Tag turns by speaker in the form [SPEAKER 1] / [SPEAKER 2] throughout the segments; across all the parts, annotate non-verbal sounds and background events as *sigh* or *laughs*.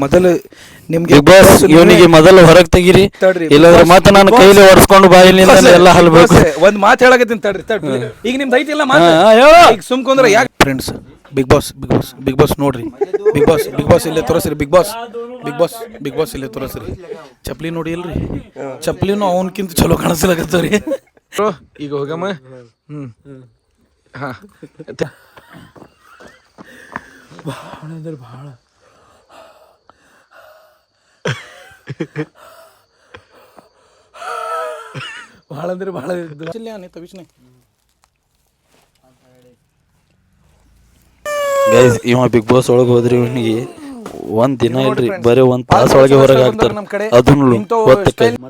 [SPEAKER 1] ಮೊದಲು ನಿಮ್ಗೆ
[SPEAKER 2] big boss ಇವನಿಗೆ ಮೊದಲು ಹೊರಗೆ ತೆಗಿರಿ.
[SPEAKER 1] ತಡ್ರಿ,
[SPEAKER 2] ಇಲ್ಲಾಂದ್ರೆ ಮತ್ತೆ ನಾನು. ಕೈಲಿ ಒಡ್ಸ್ಕೊಂಡು ಬಾಯಿಲಿಂದ ಎಲ್ಲ ಹಲ್ಬೇಕು.
[SPEAKER 1] ಒಂದು ಮಾತು ಹೇಳಕತ್ತೀನಿ ತಡ್ರಿ ತಡ್ರಿ. ಈಗ ನಿಮ್ದು ಐತಿಲ್ಲ ಮಾತು. ಈಗ ಸುಮ್ಕೊಂಡ್ರೆ ಯಾಕೆ friends big boss big boss big boss ನೋಡ್ರಿ. ಬಿಗ್ ಬಾಸ್ ಬಿಗ್ ಬಾಸ್ ಇಲ್ಲೇ ತೋರಿಸ್ರಿ big boss big boss big boss ಇಲ್ಲೇ ತೋರಿಸ್ರಿ. ಚಪ್ಲಿ ನೋಡಿ ಇಲ್ರಿ. ಚಪ್ಲಿನೂ ಅವನಕ್ಕಿಂತ ಚಲೋ ಕಾಣಿಸ್ಲಾಕತ್ತವ್ರಿ. ಈಗ ಹೋಗಮ್ಮ. ಹ್ಮ್. ಹಾ. ಭಾಳ ಅಂದ್ರೆ ಭಾಳ. ಭಾಳ ಅಂದ್ರೆ ಭಾಳ ತವಿಸ್ನೆ
[SPEAKER 2] ಗೈಸ್ ಇವ ಬಿಗ್ ಬಾಸ್ ಒಳಗೆ ಹೋದ್ರಿ ಇವನಿಗೆ ಒಂದ್ ದಿನ ಇಲ್ರಿ ಬರೀ ಒಂದ್ ತಾಸ ಒಳಗೆ ಹೊರಗೆ ಹಾಕ್ತಾರ.
[SPEAKER 1] ನಮ್ಮ ಕಡೆ.
[SPEAKER 2] ಅದನ್ನು ಒತ್ತ ಕೈ
[SPEAKER 1] style-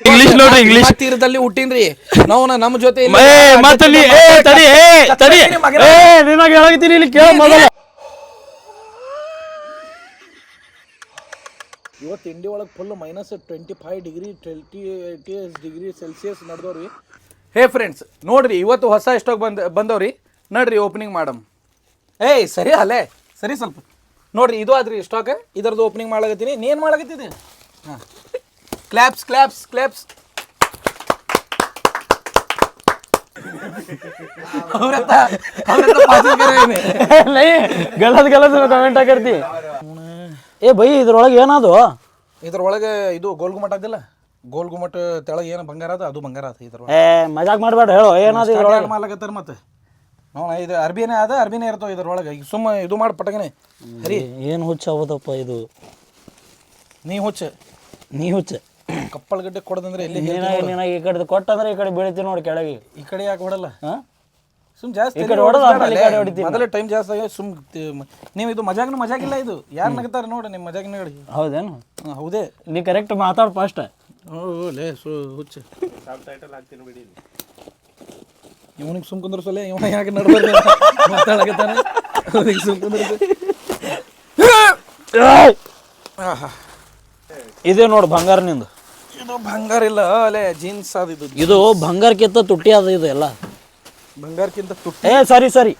[SPEAKER 2] ಇಂಗ್ಲಿಷ್ ನೋಡ್ರಿ ಇಂಗ್ಲಿಷ್
[SPEAKER 1] ತೀರದಲ್ಲಿ ಹುಟ್ಟಿನ್ರಿ. ನಾವು ನಮ್ಮ ಜೊತೆ
[SPEAKER 2] ಏ ಏ ತಡಿ ಏ ತಡಿ. ಏ ನಿನಗೆ ಹೇಳಕತ್ತೀನಿ ಇಲ್ಲಿ ಕೇಳ ಮೊದಲ.
[SPEAKER 1] ಇವತ್ತು ಇಂಡಿ ಒಳಗೆ full minus twenty five degree twenty eighty degree Celsius ನಡೆದವ್ರಿ. ಹೇ ಫ್ರೆಂಡ್ಸ್ ನೋಡ್ರಿ ಇವತ್ತು ಹೊಸ ಸ್ಟಾಕ್ ಬಂದ ಬಂದವ್ರಿ? ನಡ್ರಿ ಓಪನಿಂಗ್ ಮಾಡಮ್. ಏಯ್ ಸರಿ ಅಲ್ಲೇ. ಸರಿ ಸ್ವಲ್ಪ. ನೋಡ್ರಿ ಇದು ಆದ್ರಿ ಸ್ಟಾಕ್ ಇದರದ್ದು ಓಪನಿಂಗ್ ಮಾಡಕತ್ತೀನಿ ನೀನು ಮಾಡಕತ್ತಿದ್ದೆ ಹಾಂ. ಕ್ಲಾಪ್ಸ್ ಕ್ಲಾಪ್ಸ್ ಕ್ಲಾಪ್ಸ್ ಏನೇ
[SPEAKER 2] ಗಲತ್ ಗಲತ್ ಕಮೆಂಟ್ ಹಾಕಿರ್ತಿ. ಏ ಬೈ ಇದ್ರೊಳಗೆ ಏನದು
[SPEAKER 1] ಇದ್ರೊಳಗೆ ಇದು ಗೋಲ್ ಗುಮ್ಮಟ ಅದಿಲ್ಲ ಗೋಲ್ ಗುಮ್ಮಟ ತೆಳಗೆ ಏನು ಬಂಗಾರ ಅದ ಅದು ಬಂಗಾರ ಅದ ಇದ್ರೊಳಗೆ.
[SPEAKER 2] ಏ ಮಜಾಕ್ ಮಾಡಬೇಡ ಹೇಳು ಏನದು ಇದ್ರೊಳಗೆ?
[SPEAKER 1] ಮಾಡ್ಲಕತ್ತಾರ ಮತ್ತೆ? ನಾವು ಇದು ಅರ್ಬಿನೇ ಅದ ಅರ್ಬಿನೇ ಇರ್ತಾವ ಇದ್ರೊಳಗೆ. ಈಗ ಸುಮ್ಮ ಇದು ಮಾಡಿ ಪಟಕನೆ ಹರಿ.
[SPEAKER 2] ಏನು ಹುಚ್ಚ ಹೌದಪ್ಪ ಇದು?
[SPEAKER 1] ನೀ ಹುಚ್ಚ.
[SPEAKER 2] ನೀ ಹುಚ್ಚ.
[SPEAKER 1] ಕಪ್ಪಳಗಡ್ಡೆ ಕೊಡದಂದ್ರೆ ಎಲ್ಲಿ
[SPEAKER 2] ನಿನಗೆ ನಿನಗೆ ಈ ಕಡೆ ಕೊಟ್ಟಂದ್ರೆ ಈ ಕಡೆ ಬೀಳ್ತೀನಿ ನೋಡಿ ಕೆಳಗೆ.
[SPEAKER 1] ಈ ಕಡೆ ಯಾಕೆ ಹೊಡಲ್ಲ?
[SPEAKER 2] ಹಾಂ
[SPEAKER 1] ಸುಮ್ ಜಾಸ್ತಿ
[SPEAKER 2] ಈ ಕಡೆ ಹೊಡೆದ ಆಮೇಲೆ ಈ ಕಡೆ
[SPEAKER 1] ಮೊದಲೇ ಟೈಮ್ ಜಾಸ್ತಿ ಆಗಿ ಸುಮ್ ನೀವು ಇದು ಮಜಾಗ್ನು ಮಜಾಗಿಲ್ಲ ಇದು? ಯಾರು ನಗ್ತಾರೆ ನೋಡಿ ನಿಮ್ಮ ಮಜಾಗಿನ ಹೇಳಿ.
[SPEAKER 2] ಹೌದೇನು?
[SPEAKER 1] ಹೌದೇ.
[SPEAKER 2] ನೀ ಕರೆಕ್ಟ್ ಮಾತಾಡು ಫಸ್ಟ್
[SPEAKER 1] ಓ ಲೇ ಸು ಹುಚ್ಚ. ಇವನಿಗೆ ಸುಮ್ ಕುಂದ್ರ ಸೊಲೆ ಇವ ಯಾಕೆ ನಡ್ಬಾರ್ದು ಮಾತಾಡಕತ್ತಾನೆ. ಅವನಿಗೆ ಸುಮ್ ಕುಂದ್ರ ಆಹಾ.
[SPEAKER 2] ಇದೇ ನೋಡು ಬಂಗಾರ ನಿಂದು.
[SPEAKER 1] ಇದು ಬಂಗಾರ ಇಲ್ಲ ಅಲೆ ಜೀನ್ಸ್ ಅದು ಇದು.
[SPEAKER 2] ಇದು ಬಂಗಾರಕ್ಕಿಂತ ತುಟ್ಟಿ ಅದ ಇದು ಎಲ್ಲ.
[SPEAKER 1] ಬಂಗಾರಕ್ಕಿಂತ ತುಟ್ಟಿ?
[SPEAKER 2] ಏ ಸಾರಿ ಸಾರಿ.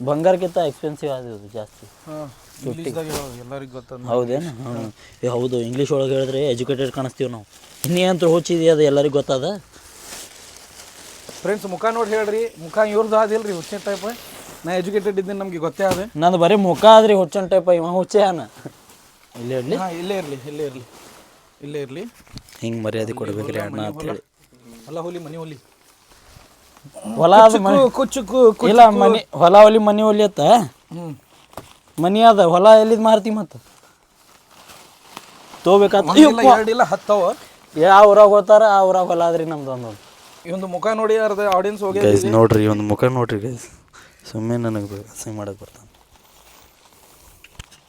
[SPEAKER 2] ಬಂಗಾರಕ್ಕಿಂತ ಎಕ್ಸ್ಪೆನ್ಸಿವ್ ಆದ ಇದು ಜಾಸ್ತಿ.
[SPEAKER 1] ಹಾಂ ಎಲ್ಲರಿಗೂ ಗೊತ್ತದ
[SPEAKER 2] ಹೌದೇನು? ಹ್ಞೂ ಏ ಹೌದು ಇಂಗ್ಲೀಷ್ ಒಳಗೆ ಹೇಳಿದ್ರೆ ಎಜುಕೇಟೆಡ್ ಕಾಣಿಸ್ತೀವಿ ನಾವು. ಇನ್ನೇಂತ್ರ ಹುಚ್ಚಿದೆ ಅದು ಎಲ್ಲರಿಗೂ ಗೊತ್ತಾದ?
[SPEAKER 1] ಫ್ರೆಂಡ್ಸ್ ಮುಖ ನೋಡಿ ಹೇಳ್ರಿ. ಮುಖ ಇವ್ರದ್ದು ಆದಿಲ್ರಿ ಹುಚ್ಚೆ ಟೈಪ್ ನಾ ಎಜುಕೇಟೆಡ್ ಇದ್ದೀನಿ ನಮಗೆ ಗೊತ್ತೇ ಅದ
[SPEAKER 2] ನಂದು ಬರೀ ಮುಖ ಆದ್ರಿ ಹುಚ್ಚನ್ ಟೈಪ್ ಇವ ಹುಚ್ಚೆ ಅನ ಇಲ್ಲೇ ಇರ್ಲಿ?
[SPEAKER 1] ಹಾಂ ಇಲ್ಲೇ ಇರಲಿ ಇಲ್ಲೇ ಇರಲಿ. ಇಲ್ಲೇ ಇರಲಿ.
[SPEAKER 2] ಹಿಂಗೆ ಮರ್ಯಾದೆ ಕೊಡ್ಬೇಕ್ರಿ ಅಣ್ಣ ಅಂತೇಳಿ.
[SPEAKER 1] ಹೊಲ. ಹೋಲಿ ಮನಿ ಹೋಲಿ.
[SPEAKER 2] ಹೊಲ ಅದು ಮನೆ
[SPEAKER 1] ಕುಚ್ಚು
[SPEAKER 2] ಇಲ್ಲ ಮನಿ ಹೊಲ ಒಲಿ ಮನಿ ಒಲಿ ಅತ್ತ?
[SPEAKER 1] ಹ್ಞೂ
[SPEAKER 2] ಮನಿ ಅದ ಹೊಲ ಎಲ್ಲಿದ್ ಮಾರ್ತಿ ಮತ್ತ? ತೋಬೇಕಾತ
[SPEAKER 1] ಇಲ್ಲ ಹತ್ತವ.
[SPEAKER 2] ಯಾವ ಊರಾಗ ಹೋಗ್ತಾರ ಆ ಊರಾಗ ಹೊಲ ಆದ್ರಿ ನಮ್ದು ಒಂದು
[SPEAKER 1] ಇವಂದು ಮುಖ ನೋಡಿ ಅರ್ಧ ಆಡಿಯನ್ಸ್ ಹೋಗಿ
[SPEAKER 2] ಗೈಸ್ ನೋಡ್ರಿ ಒಂದು ಮುಖ ನೋಡ್ರಿ ಗೈಸ್ ಸುಮ್ಮನೆ ನನಗೆ ಸಿಂಗ್ ಮಾಡಕ್ಕೆ ಬರ್ತಾನೆ.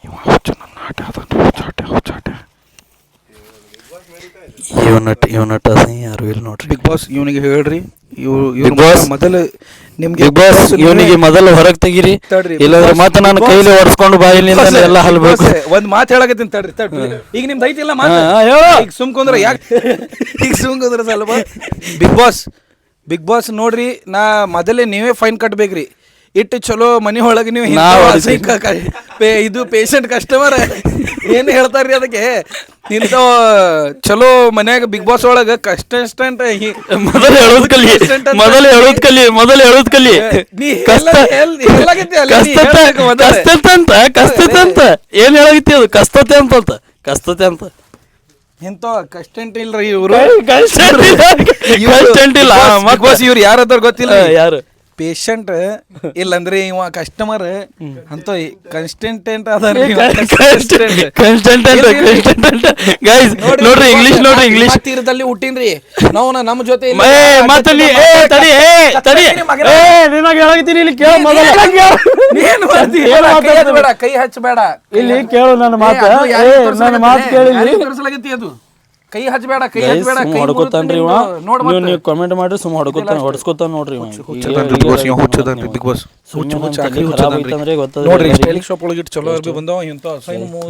[SPEAKER 2] ಇವನಟ್ ಇವನಟ್ ಅಸಹ್ಯ ಯಾರು ಇಲ್ಲ ನೋಡ್ರಿ
[SPEAKER 1] ಬಿಗ್ ಬಾಸ್ ಇವನಿಗೆ ಹೇಳ್ರಿ ಇವ್
[SPEAKER 2] Big Boss.
[SPEAKER 1] ಮೊದಲು ನಿಮ್ಗೆ
[SPEAKER 2] ಬಿಗ್ ಬಾಸ್ ಇವನಿಗೆ ಮೊದಲು ಹೊರಗೆ ತೆಗಿರಿ
[SPEAKER 1] ತಡ್ರಿ, Big
[SPEAKER 2] ಇಲ್ಲಾಂದ್ರೆ ಮತ್ತೆ ನಾನು
[SPEAKER 1] Big.
[SPEAKER 2] ಕೈಲಿ ಒಡ್ಸ್ಕೊಂಡು ಬಾಯಿಲಿಂದ ಎಲ್ಲ ಹಲ್ಬೇಕು
[SPEAKER 1] ಒಂದ್ ಮಾತು ಹೇಳಕತ್ತೀನಿ ತಡ್ರಿ ತಡ್ರಿ ಈಗ ನಿಮ್ದು ಐತಿಲ್ಲ ಮಾತು
[SPEAKER 2] ಹಾ, ಹೇಳು.
[SPEAKER 1] ಈಗ ಸುಮ್ಕೊಂಡ್ರೆ ಯಾಕೆ ಈಗ ಸುಮ್ಕೊಂಡ್ರೆ ಸ್ವಲ್ಪ *laughs* ಬಿಗ್ ಬಾಸ್ ಬಿಗ್ ಬಾಸ್ ನೋಡ್ರಿ ನಾ ಮೊದಲೇ ನೀವೇ ಫೈನ್ ಕಟ್ಬೇಕ್ರಿ ಇಟ್ಟು ಚಲೋ ಮನೆ ಒಳಗೆ ನೀವು
[SPEAKER 2] ನಾವ್
[SPEAKER 1] ಹಸಿ ಕ- ಕ- ಪೇ- ಇದು ಪೇಷಂಟ್ ಕಸ್ಟಮರ್ ಏನ್ ಹೇಳ್ತಾರ್ರಿ ಅದಕ್ಕೆ? ಇಂಥ ಚಲೋ ಮನ್ಯಾಗ ಬಿಗ್ ಬಾಸ್ ಒಳಗ ಕಸ್ಟೆಸ್ಟೆಂಟ್
[SPEAKER 2] ಮೊದಲು ಹೇಳೋದ್ ಕಲಿ. ಮೊದಲು ಹೇಳೋದ್ ಕಲಿ ಮೊದಲು ಹೇಳೋದ್ ಕಲಿ.
[SPEAKER 1] ನೀ
[SPEAKER 2] ಕಷ್ಟ
[SPEAKER 1] ಎಲ್ಲ ಹೇಳ್- ಹೇಳಾಕತ್ತಿ ಅಲ್ಲ, ನೀ
[SPEAKER 2] ಕಸ್ತತೆ
[SPEAKER 1] ಹೇಳ್ಬೇಕು ಮೊದಲೇ.
[SPEAKER 2] ಕಸ್ತತೆ ಅಂತ ಕಷ್ಟ ಅಂತ ಏನ್ ಹೇಳಾಕತ್ತಿ ಅದು? ಕಸ್ತತೆ ಅಂತ ಅಂತ ಕಸ್ತತೆ ಅಂತ.
[SPEAKER 1] ಇಂಥ ಕಸ್ಟೆಂಟ್ ಇಲ್ರಿ ಇವರು.
[SPEAKER 2] ಕಷ್ಟಂಟ್ ಇಲ್ಲ.
[SPEAKER 1] ಬಿಗ್ ಬಾಸ್ ಇವ್ರು ಯಾರದಾರ ಗೊತ್ತಿಲ್ಲ
[SPEAKER 2] ಯಾರು?
[SPEAKER 1] ಪೇಷಂಟ್ ಇಲ್ಲಂದ್ರೆ ಇವ ಕಸ್ಟಮರ್ ಅಂತ ಕನ್ಸ್ಟೆಂಟೆಂಟ್
[SPEAKER 2] ಕನ್ಸ್ಟೆಂಟ್ ಅಂತ ಕನ್ಸ್ಟೆಂಟ್ ಅಂತ ಗೈಸ್ ನೋಡ್ರಿ ಇಂಗ್ಲಿಷ್ ನೋಡ್ರಿ ಇಂಗ್ಲಿಷ್
[SPEAKER 1] ತೀರದಲ್ಲಿ ಹುಟ್ಟಿನ್ರಿ. ನಾವು ನಮ್ಮ ಜೊತೆ ಇಲ್ಲಿ
[SPEAKER 2] ಏ ತಡಿ ಏ ತಡಿ. ಏ ನಿನಗೆ ಹೇಳಕತ್ತೀನಿ ಇಲ್ಲಿ ಕೇಳು ಮೊದಲು.
[SPEAKER 1] ನೀನ್ ಕೈ ಹಚ್ಚಬೇಡ.
[SPEAKER 2] ಇಲ್ಲಿ ಕೇಳು ನನ್ನ ಮಾತು.
[SPEAKER 1] ಅದು
[SPEAKER 2] ನನ್ನ ಮಾತು? ಕೇಳಿ
[SPEAKER 1] ಅದು? ಕೈ ಹಚ್ಚಬೇಡ ಕೈ ಹಚ್ಚಬೇಡ ಕೈ
[SPEAKER 2] ಹೊಡ್ಕೋತಾನ್ರಿ ಇವ.
[SPEAKER 1] ನೋಡ್
[SPEAKER 2] ನೀವು ನೀವು ಕಾಮೆಂಟ್ ಮಾಡ್ರಿ ಸುಮ್ಮ ಹೊಡ್ಕೋತಾನ ಹೊಡ್ಸ್ಕೊತಾನ ನೋಡ್ರಿ ಇವ.
[SPEAKER 1] ಬಿಗ್ ಬಾಸ್ ಇವ ಹುಚ್ಚದಾನ್ರಿ ಬಿಗ್ ಬಾಸ್. ಹುಚ್ಚ ಹುಚ್ಚ ಆಕ್ರಿ
[SPEAKER 2] ಗೊತ್ತದ
[SPEAKER 1] ನೋಡ್ರಿ. ಸ್ಟೈಲಿಂಗ್ ಶಾಪ್ ಒಳಗೆ ಇಟ್ಟು ಚಲೋ ಅರ್ಬಿ ಇಂತ ಇಂಥ ಹಸೈನು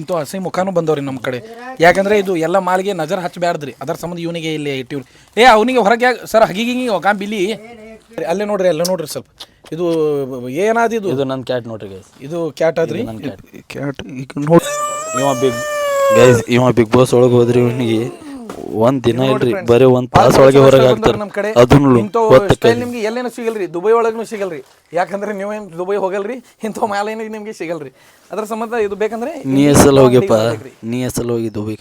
[SPEAKER 1] ಇಂಥ ಹಸೈ ಮುಖಾನು ಬಂದವ್ರಿ ನಮ್ಮ ಕಡೆ. ಯಾಕಂದ್ರೆ ಇದು ಎಲ್ಲ ಮಾಲ್ಗೆ ನಜರ್ ಹಚ್ಚಬ್ಯಾಡ್ದ್ರಿ. ಅದರ ಸಂಬಂಧ ಇವನಿಗೆ ಇಲ್ಲಿ ಇಟ್ಟಿವ್ರಿ ಏ ಅವನಿಗೆ ಹೊರಗೆ ಸರ್ ಹಗಿಗಿಂಗಿ ಒಗಾ ಬಿಲಿ ಅಲ್ಲೇ ನೋಡ್ರಿ ಅಲ್ಲೇ ನೋಡ್ರಿ ಸ್ವಲ್ಪ. ಇದು ಏನಾದ ಇದು?
[SPEAKER 2] ಇದು ನನ್ನ ಕ್ಯಾಟ್ ನೋಡ್ರಿ
[SPEAKER 1] ಇದು ಕ್ಯಾಟ್ ಆದ್ರಿ. ಕ್ಯಾಟ್ ಈಗ ನೋಡಿ
[SPEAKER 2] ಇವ ಬಿಗ್ ಗೈಸ್ ಇವ ಬಿಗ್ ಬಾಸ್ ಒಳಗೆ ಹೋದ್ರಿ ಇವನಿಗೆ ಒಂದ್ ದಿನ ಇಲ್ರಿ ಬರೀ ಒಂದ್ ತಾಸ ಒಳಗೆ ಹೊರಗೆ ಹಾಕ್ತಾರೆ
[SPEAKER 1] ನಮ್ಮ ಕಡೆ.
[SPEAKER 2] ಅದನ್ನು
[SPEAKER 1] ಇಂಥವು ಸ್ಟೈಲ್ ನಿಮ್ಗೆ ಎಲ್ಲೇನು ಸಿಗಲ್ರಿ ದುಬೈ ಒಳಗೂ ಸಿಗಲ್ರಿ. ಯಾಕಂದ್ರೆ ನೀವೇನು ದುಬೈ ಹೋಗಲ್ರಿ ಇಂಥವು ಮ್ಯಾಲೆ ನಿಮ್ಗೆ ಸಿಗಲ್ರಿ. ಅದ್ರ ಸಂಬಂಧ ಇದು ಬೇಕಂದ್ರೆ
[SPEAKER 2] ನೀ ಎಸಲ್ ಹೋಗ್ಯಪ್ಪ ನೀ ಎಸಲ್ ಹೋಗಿ ದುಬೈ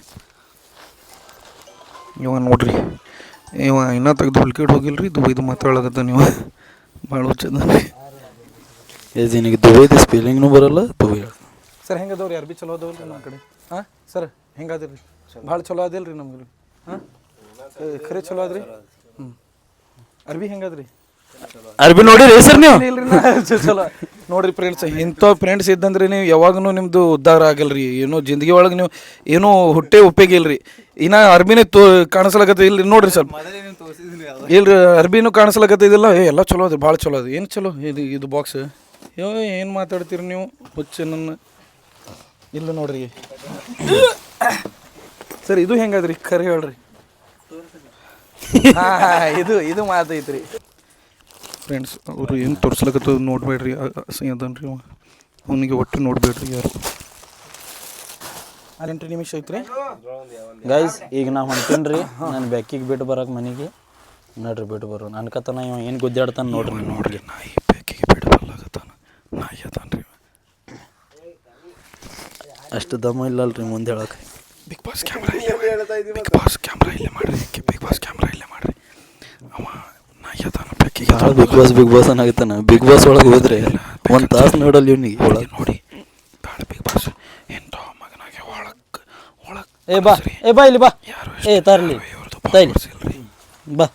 [SPEAKER 1] ಇವ ನೋಡ್ರಿ ಇವ ಇನ್ನೂ ತೆಗ್ದು ಹುಲ್ಕಿಡ್ ಹೋಗಿಲ್ರಿ ದುಬೈದು ಮಾತಾಡಕತ್ತ ನೀವು. ಭಾಳ ಹುಚ್ಚದ
[SPEAKER 2] ಏಜ್ ನಿನಗೆ ದುಬೈದು ಸ್ಪೀಲಿಂಗ್ನು ಬರಲ್ಲ ದುಬೈ
[SPEAKER 1] ಸರ್ ಹೆಂಗದವ್ರಿ? ಅರ್ಬಿ ಚಲೋ ಅದಾವಲ್ರಿ ನಮ್ಮ ಕಡೆ? ಹಾಂ? ಸರ್ ಹೆಂಗದಿರಿ? ಭಾಳ ಚಲೋ ಅದಿಲ್ಲ ರೀ ನಮ್ಗೆ ಹಾಂ ಖರೆ ಚಲೋ ಅದ್ರಿ ಹ್ಞೂ ಅರ್ಬಿ ಹೆಂಗದ್ರಿ?
[SPEAKER 2] ಅರ್ಬಿ ನೋಡಿರಿ ಸರ್ ನೀವು? *laughs*
[SPEAKER 1] ಚಲೋ. ನೋಡ್ರಿ ಫ್ರೆಂಡ್ಸ್ ಇಂಥ ಫ್ರೆಂಡ್ಸ್ ಇದ್ದಂದ್ರೆ ನೀವು ಯಾವಾಗೂ ನಿಮ್ದು ಉದ್ಧಾರ ಆಗಲ್ರಿ. ಏನೋ ಜಿಂದಗಿ ಒಳಗೆ ನೀವು ಏನೋ ಹುಟ್ಟೆ ಉಪ್ಪೇಗಿಲ್ರಿ ಇನ್ನ ಅರ್ಬಿನೇ ತೋ ಕಾಣಿಸ್ಲಾಗತ್ತೆ ಇಲ್ರಿ ನೋಡ್ರಿ ಸ್ವಲ್ಪ. ಇಲ್ರಿ ಅರ್ಬಿನೂ ಕಾಣಿಸ್ಲಕತ್ತಿದಿಲ್ಲ ಏ ಎಲ್ಲ ಚಲೋ ಅದ ಭಾಳ ಚಲೋ ಅದ ಏನು ಚಲೋ? ಇದು ಇದು ಬಾಕ್ಸ್ ಯೋ ಏನು ಮಾತಾಡ್ತೀರಿ ನೀವು? ಹುಚ್ಚ ನನ್ನ. ಇಲ್ಲ ನೋಡ್ರಿ. ಸರ್ ಇದು ಹೆಂಗದ್ರಿ? ಖರೆ ಹೇಳ್ರಿ. ಹಾ ಇದು ಇದು ಮಾತೈತ್ರಿ ಫ್ರೆಂಡ್ಸ್ ಅವರು ಏನು ತೋರ್ಸ್ಲಕತ್ತದ ನೋಡ್ಬೇಡ್ರಿ. ಅದನ್ರಿ ಅವ. ಅವನಿಗೆ ಒಟ್ಟು ನೋಡ್ಬೇಡ್ರಿ ಯಾರು. ಎಂಟು ನಿಮಿಷ ಐತ್ರಿ.
[SPEAKER 2] ಗೈಸ್ ಈಗ ನಾ ಹೊಂಟೇನ್ರಿ. ನಾನು ಬೆಕ್ಕಿಗೆ ಬಿಟ್ಟು ಬರೋಕೆ ಮನೆಗೆ. ನೋಡ್ರಿ ಬಿಟ್ಟು ಬರೋ. ಅನ್ಕತನ ಇವ ಏನು ಗುದ್ದಾಡ್ತಾನೆ ನೋಡ್ರಿ.
[SPEAKER 1] ನೋಡ್ರಿ ನಾಯಿ ಬೇಕಿಗೆ ಬಿಡಬಲ್ಲಾಗತ್ತಾನ ನಾಯಿ ಅದಾನ್ರಿ
[SPEAKER 2] ಅಷ್ಟು ಇಲ್ಲ ಇಲ್ಲಲ್ರಿ ಮುಂದೆ ಹೇಳಕ್ಕೆ
[SPEAKER 1] big boss camera big boss camera ಇಲ್ಲೇ ಮಾಡ್ರಿ. ಬಿಗ್ ಬಾಸ್ ಕ್ಯಾಮ್ರಾ ಇಲ್ಲೇ ಮಾಡ್ರಿ. ಅವ ಬೇಕಿಗೆ
[SPEAKER 2] ಬಿಗ್ ಬಾಸ್ ಬಿಗ್ ಬಾಸ್ ಅನ್ನಾಗತ್ತಾನ ಬಿಗ್ ಬಾಸ್ ಒಳಗೆ ಹೋದ್ರೆ ಒಂದು ತಾಸು ನೋಡಲ್ಲ ಇವನಿಗೆ ಒಳಗೆ.
[SPEAKER 1] ನೋಡಿ ಭಾಳ ಬಿಗ್ ಬಾಸ್ ಎಂಟೋ ಮಗನಾಗೆ ಒಳಕ್ ಒಳಗೆ
[SPEAKER 2] ಏ ಬಾ. ಏ ಬಾ ಇಲ್ಲಿ ಬಾ.
[SPEAKER 1] ಯಾರು
[SPEAKER 2] ಏ ತರ್ಲಿ. ತೈಲಿ ಬಾ.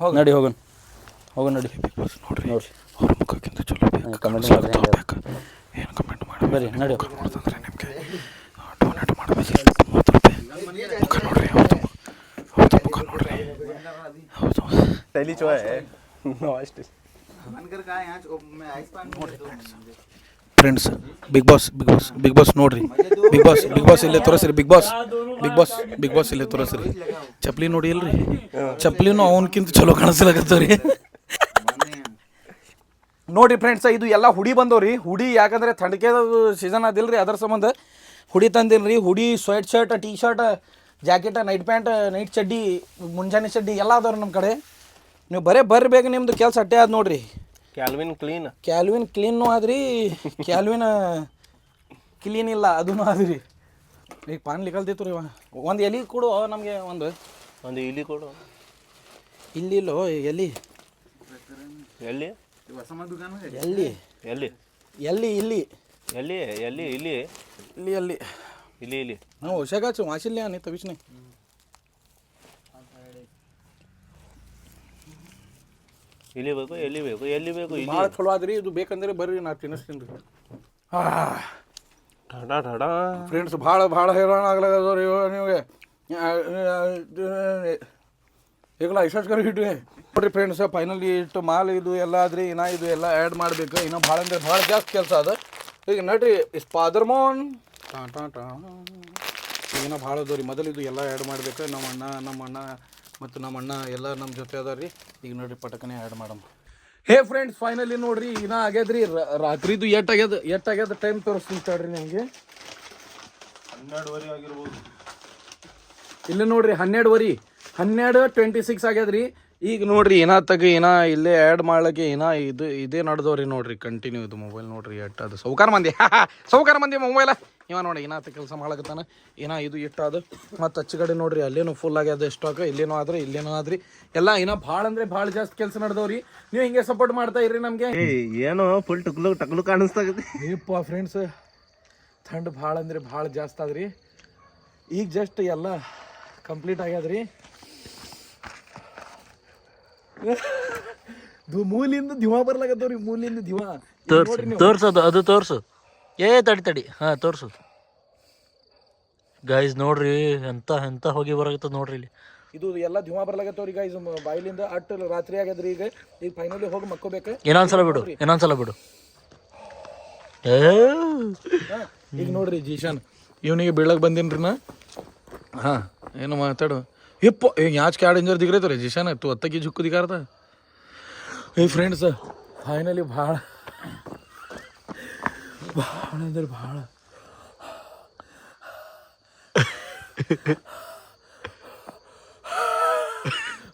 [SPEAKER 2] ಹೋಗಿ. ನಡಿ ಹೋಗೋಣ ಹೋಗೋಣ ನಡಿ.
[SPEAKER 1] ಬಿಗ್ ಬಾಸ್ ನೋಡ್ರಿ.
[SPEAKER 2] ನೋಡ್ರಿ.
[SPEAKER 1] ಅವ್ರ ಮುಖಕ್ಕಿಂತ ಚಲೋ ಬೇಕು.
[SPEAKER 2] ಮಾಡ್ರಿ
[SPEAKER 1] ಬೇಕು ಏನು ಕಮೆಂಟ್ ಮಾಡಿ
[SPEAKER 2] ಬರೀ
[SPEAKER 1] ನೋಡಿದ್ರೆ ನಿಮಗೆ ಡೊನೇಟ್ ಮಾಡಬೇಕು ಮೂವತ್ತು ರೂಪಾಯಿ ಮುಖ ನೋಡ್ರಿ ಹೌದು. ಹೌದು ಮುಖ ನೋಡ್ರಿ. ಹೌದು.
[SPEAKER 3] ಡೈಲಿ ಚೋ ಅಷ್ಟೇ.
[SPEAKER 1] Friends big boss big boss big boss ನೋಡ್ರಿ. ಬಿಗ್ ಬಾಸ್ ಬಿಗ್ ಬಾಸ್ ಇಲ್ಲೇ ತೋರಿಸ್ರಿ big boss big boss big boss ಇಲ್ಲೇ ತೋರಿಸ್ರಿ. ಚಪ್ಲಿ ನೋಡಿ ಇಲ್ರಿ. ಚಪ್ಲಿನೂ ಅವನಕ್ಕಿಂತ ಚಲೋ ಕಾಣಿಸ್ಲಾಗತ್ತವ್ರಿ ನೋಡಿ ಫ್ರೆಂಡ್ಸ್ ಇದು ಎಲ್ಲ ಹುಡಿ ಬಂದವ್ರಿ. ಹುಡಿ ಯಾಕಂದರೆ ಥಂಡಕೇದ ಸೀಸನ್ ಅದಿಲ್ಲ ರೀ ಅದರ ಸಂಬಂಧ. ಹುಡಿ ತಂದಿಲ್ಲ ರೀ hoodie sweat shirt T shirt jacket night pant night ಚಡ್ಡಿ ಮುಂಜಾನೆ ಚಡ್ಡಿ ಎಲ್ಲ ಅದಾವ್ರಿ ನಮ್ಮ ಕಡೆ. ನೀವು ಬರೇ ಬರ್ಬೇಕು ನಿಮ್ಮದು ಕೆಲಸ ಅಟ್ಟೆ ಆದ ನೋಡ್ರಿ.
[SPEAKER 3] ಕ್ಯಾಲ್ವಿನ್ ಕ್ಲೀನ್
[SPEAKER 1] ಕ್ಯಾಲ್ವಿನ್ ಕ್ಲೀನು ಆದ್ರಿ ಕ್ಯಾಲ್ವಿನ್ ಕ್ಲೀನ್ ಇಲ್ಲ ಅದೂ ಆದ್ರಿ. ಈಗ ಪಾನ್ ಕಲ್ತಿತ್ತು ರೀ ಒಂದು ಎಲಿ ಕೊಡು ನಮಗೆ ಒಂದು.
[SPEAKER 3] ಒಂದು ಇಲಿ ಕೊಡು.
[SPEAKER 1] ಇಲ್ಲಿ ಇಲ್ಲೋ ಎಲೆ.
[SPEAKER 3] ಎಲ್ಲಿ?
[SPEAKER 1] ಎಲ್ಲಿ?
[SPEAKER 3] ಎಲ್ಲಿ?
[SPEAKER 1] ಎಲ್ಲಿ ಇಲ್ಲಿ?
[SPEAKER 3] ಎಲ್ಲಿ ಎಲ್ಲಿ ಇಲ್ಲಿ?
[SPEAKER 1] ಇಲ್ಲಿ ಎಲ್ಲಿ
[SPEAKER 3] ಇಲ್ಲಿ ಇಲ್ಲಿ.
[SPEAKER 1] ನಾವು ಹುಷಾಗಾಚು ವಾಸಿಲ್ಲ ನೀ ತವಿಸ್ನೆ
[SPEAKER 3] ಇಲ್ಲಿ ಬೇಕು ಎಲ್ಲಿ ಬೇಕು ಎಲ್ಲಿ ಬೇಕು ಇಲ್ಲಿ.
[SPEAKER 1] ಭಾಳ ಚಲೋ ಆದ್ರಿ ಇದು ಬೇಕಂದ್ರೆ ಬರ್ರಿ ನಾ ತಿನ್ನಿಸ್ತೀನಿ ರೀ.
[SPEAKER 3] ಠಡಾ ಠಡಾ.
[SPEAKER 1] ಫ್ರೆಂಡ್ಸ್ ಭಾಳ ಭಾಳ ಹೈರಾಣ ಆಗ್ಲಾಗದವ್ರಿ ನಿಮಗೆ ಈಗಲ ಐಶ್ವರ್ಯ ಇಡ್ರಿ ನೋಡ್ರಿ ಫ್ರೆಂಡ್ಸ್ ಫೈನಲಿ ಇಟ್ಟು ಮಾಲ್ ಇದು ಎಲ್ಲ ಆದ್ರಿ ಇನ್ನ ಇದು ಎಲ್ಲ ಆ್ಯಡ್ ಮಾಡ್ಬೇಕು. ಇನ್ನೂ ಭಾಳ ಅಂದ್ರೆ ಭಾಳ ಜಾಸ್ತಿ ಕೆಲಸ ಅದ. ಈಗ ನಡ್ರಿ ಸ್ಪಾದರ್ಮೋನ್ ಟಾ ಟಾ ಟಾ. ಏನೋ ಭಾಳ ಅದ ರೀ ಮೊದಲು ಇದು ಎಲ್ಲ ಆ್ಯಡ್ ಮಾಡ್ಬೇಕು. ನಮ್ಮ ಅಣ್ಣ ನಮ್ಮ ಅಣ್ಣ ಮತ್ತು ನಮ್ಮ ಅಣ್ಣ ಎಲ್ಲ ನಮ್ಮ ಜೊತೆ ಅದಾರ ರೀ ಈಗ ನೋಡ್ರಿ ಪಟಕನೇ ಆ್ಯಡ್ ಮಾಡಮ್ಮ ಹೇ ಫ್ರೆಂಡ್ಸ್ ಫೈನಲಿ ನೋಡ್ರಿ ಇನ್ನ ಆಗ್ಯದ್ರಿ ರ- ರಾತ್ರಿದು ಎಟ್ ಆಗ್ಯದ ಎಟ್ ಆಗ್ಯದ ಟೈಮ್ ತೋರಿಸ್ತೀನಿ ತಡ್ರಿ ನಿಮಗೆ. ಇಲ್ಲ ನೋಡ್ರಿ ಹನ್ನೆರಡುವರಿ. ಹನ್ನೆರಡು ಟ್ವೆಂಟಿ ಸಿಕ್ಸ್ ಆಗ್ಯದ್ರಿ. ಈಗ ನೋಡ್ರಿ ಏನ ತಗ ಏನ ಇಲ್ಲೇ ಆ್ಯಡ್ ಮಾಡ್ಲಿಕ್ಕೆ ಏನ ಇದು ಇದೇ ನಡ್ದವ್ರಿ ನೋಡ್ರಿ ಕಂಟಿನ್ಯೂ ಇದು ಮೊಬೈಲ್ ನೋಡ್ರಿ ಎಟ್ ಅದು ಸೌಕಾರ ಮಂದಿ. *laughs* ಸೌಕಾರ ಮಂದಿ ಮೊಬೈಲ ಇವ ನೋಡಿ ಏನಾತ ಕೆಲಸ ಮಾಡ್ಲಕತ್ತಾನ ಏನ ಇದು ಇಟ್ಟು ಅದು. ಮತ್ತು ಹಚ್ಚಗಡೆ ನೋಡ್ರಿ ಅಲ್ಲೇನು ಫುಲ್ ಆಗ್ಯದ ಸ್ಟಾಕ್ ಇಲ್ಲೇನೋ ಆದ್ರೆ ಇಲ್ಲೇನೋ ಆದ್ರಿ. ಎಲ್ಲ ಏನ ಭಾಳ ಅಂದ್ರೆ ಭಾಳ ಜಾಸ್ತಿ ಕೆಲಸ ನಡ್ದವ್ರಿ. ನೀವು ಹಿಂಗೆ ಸಪೋರ್ಟ್ ಮಾಡ್ತಾ ಇರ್ರಿ ನಮಗೆ.
[SPEAKER 3] ಏನು ಫುಲ್ ಟುಕ್ಲು ಟಕ್ಲು ಕಾಣಿಸ್ತಾಗತ್ತೆ.
[SPEAKER 1] ಏಪ್ಪ ಫ್ರೆಂಡ್ಸ್ ಥಂಡ್ ಭಾಳ ಅಂದ್ರೆ ಭಾಳ ಜಾಸ್ತಿ ಆದ್ರಿ. ಈಗ ಜಸ್ಟ್ ಎಲ್ಲ ಕಂಪ್ಲೀಟ್ ಆಗ್ಯದ್ರಿ. ಮೂಲಿಂದ ದಿವಾ ಬರ್ಲಾಗತ್ತವ್ರಿ ಮೂಲಿಂದ ದಿವಾ.
[SPEAKER 2] ತೋರ್ಸು ತೋರ್ಸೋದು ಅದು ತೋರ್ಸು. ಏ ತಡಿ ತಡಿ. ಹಾ ತೋರ್ಸು. ಗಾಯ್ಸ್ ನೋಡ್ರಿ ಎಂತ ಎಂತ ಹೋಗಿ ಬರಾಗತ್ತ ನೋಡ್ರಿ ಇಲ್ಲಿ.
[SPEAKER 1] ಇದು ಎಲ್ಲ ಧುಮಾ ಬರ್ಲಾಗತ್ತವ್ರಿ ಗಾಯ್ಸ್ ಬಾಯಿಲಿಂದ ಅಟ್ ರಾತ್ರಿ ಆಗದ್ರಿ ಈಗ. ಈಗ ಫೈನಲಿ ಹೋಗಿ ಮಕ್ಕೋಬೇಕು.
[SPEAKER 2] ಇನ್ನೊಂದ್ಸಲ ಬಿಡು ಇನ್ನೊಂದ್ಸಲ ಬಿಡು. ಏ.
[SPEAKER 1] ಈಗ ನೋಡ್ರಿ ಜೀಶಾನ್. ಇವನಿಗೆ ಬೀಳಕ್ ಬಂದಿನ್ರಿ ನಾ ಹಾ ಏನು ಮಾತಾಡು. ಯಪ್ಪ ಯಾಚ್ ಕ್ಯಾಡ್ ಇಂಜರ್ ದಿಗ್ರೈತವ್ರಿ ಜೀಶಾನ್ ತು दिखा ಜುಕ್ಕು था। ಏ ಫ್ರೆಂಡ್ಸ್ ಫೈನಲಿ ಭಾಳ ಭಾಳ ಅಂದ್ರೆ ಭಾಳ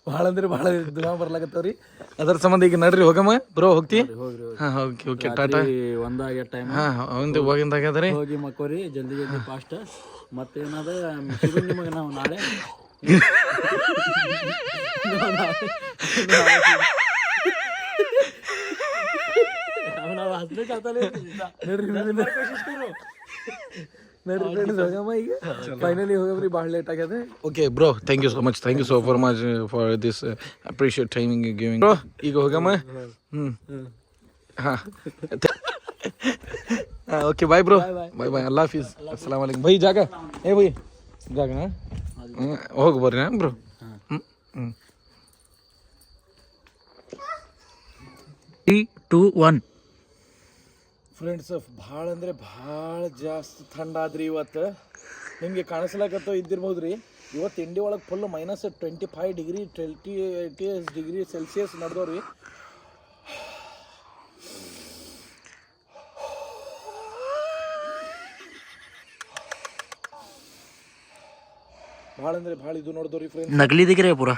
[SPEAKER 1] ಭಾಳ ಅಂದ್ರೆ ಭಾಳ ದಿನ ಬರ್ಲಾಕತ್ತವ್ರಿ ಅದ್ರ ಸಂಬಂಧ ಈಗ ನಡ್ರಿ ಹೋಗಮ್ಮ ಬ್ರೋ ಹೋಗ್ತಿ ಹಾಂ ಓಕೆ ಓಕೆ ಟಾಟಾ
[SPEAKER 2] ಒಂದಾಗ್ಯ ಟೈಮ್
[SPEAKER 1] ಹಾಂ ಒಂದು ಹೋಗಿಂದಾಗ್ಯದ್ರಿ
[SPEAKER 2] ಹೋಗಿ ಮಕ್ಕೋರಿ ಜಲ್ದಿ ಜಲ್ದಿ ಫಾಸ್ಟ್ ಮತ್ತೇನದ ನಿಮಗೆ ನಾವು ನಾಳೆ ನಾವು ಹಸ್ಬೇಕಾಗ್ತಲ್ಲ
[SPEAKER 1] ನಡ್ರಿ ಫ್ರೆಂಡ್ಸ್ ಹೋಗಮ್ಮ ಈಗ ಫೈನಲಿ ಹೋಗಮ್ರಿ ಭಾಳ ಲೇಟ್ ಆಗ್ಯದ okay bro thank you so much thank you so for much for this appreciate timing giving bro ಈಗ ಹೋಗಮ್ಮ ಹ್ಞೂ ಹಾಂ ಓಕೆ ಬಾಯ್ ಬ್ರೋ ಬಾಯ್ ಬಾಯ್ ಅಲ್ಲಾ ಹಾಫೀಸ್ ಅಸ್ಸಲಾಮ್ ವಲೈಕುಮ್ ಬೈ ಜಾಗ ಏ ಬೈ ಜಾಗ ಹೋಗಿ ಬರ್ರಿ ಬ್ರೋ. ಹ್ಞೂ ಹ್ಞೂ
[SPEAKER 2] ತ್ರೀ ಟೂ ಒನ್
[SPEAKER 1] ಫ್ರೆಂಡ್ಸ್ ಭಾಳ ಅಂದ್ರೆ ಭಾಳ ಜಾಸ್ತಿ ಥಂಡ ಆದ್ರಿ ಇವತ್ತು. ನಿಮಗೆ ಕಾಣಿಸ್ಲಾಕತ್ತೋ ಇದ್ದಿರ್ಬೋದು ರೀ ಇವತ್ತು ಇಂಡಿ ಒಳಗೆ full minus twenty five degree twenty eighty degree Celsius ನಡೆದವ್ರಿ. ಭಾಳ ಅಂದ್ರೆ ಭಾಳ ಇದು ನೋಡಿದ್ರಿ ಫ್ರೆಂಡ್ಸ್
[SPEAKER 2] ನಗಲಿ ದಿಗ್ರೆ ಪೂರಾ.